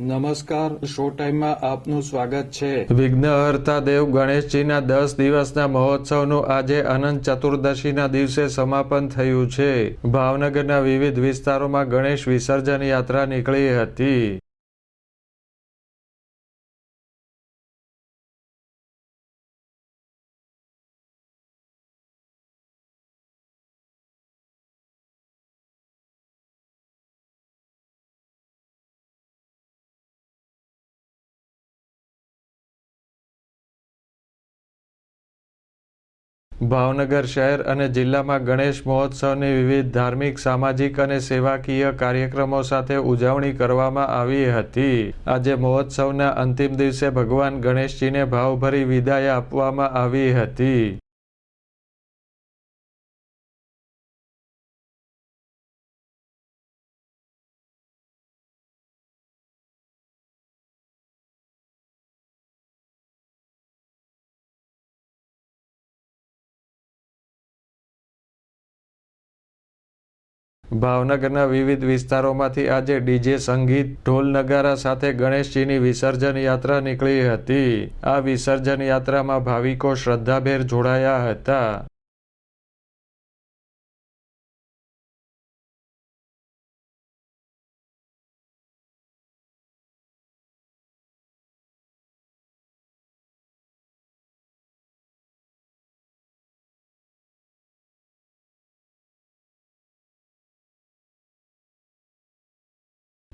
નમસ્કાર, શો ટાઈમમાં આપનું સ્વાગત છે. વિઘ્નહર્તા દેવ ગણેશજીના દસ દિવસના મહોત્સવનું આજે અનંત ચતુર્દશીના દિવસે સમાપન થયું છે. ભાવનગરના વિવિધ વિસ્તારોમાં ગણેશ વિસર્જન યાત્રા નીકળી હતી. ભાવનગર શહેર અને જિલ્લામાં ગણેશ મહોત્સવની વિવિધ ધાર્મિક, સામાજિક અને સેવાકીય કાર્યક્રમો સાથે ઉજવણી કરવામાં આવી હતી. આજે મહોત્સવના અંતિમ દિવસે ભગવાન ગણેશજીને ભાવભરી વિદાય આપવામાં આવી હતી. ભાવનગરના વિવિધ વિસ્તારોમાંથી આજે ડીજે સંગીત ઢોલ નગારા સાથે ગણેશજીની વિસર્જન યાત્રા નીકળી હતી. આ વિસર્જન યાત્રામાં ભાવિકો શ્રદ્ધાભેર જોડાયા હતા.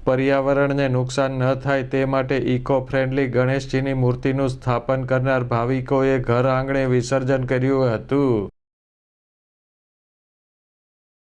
પર્યાવરણને નુકસાન ન થાય તે માટે ઇકો ફ્રેન્ડલી ગણેશજીની મૂર્તિનું સ્થાપન કરનાર ભાવિકોએ ઘર આંગણે વિસર્જન કર્યું હતું.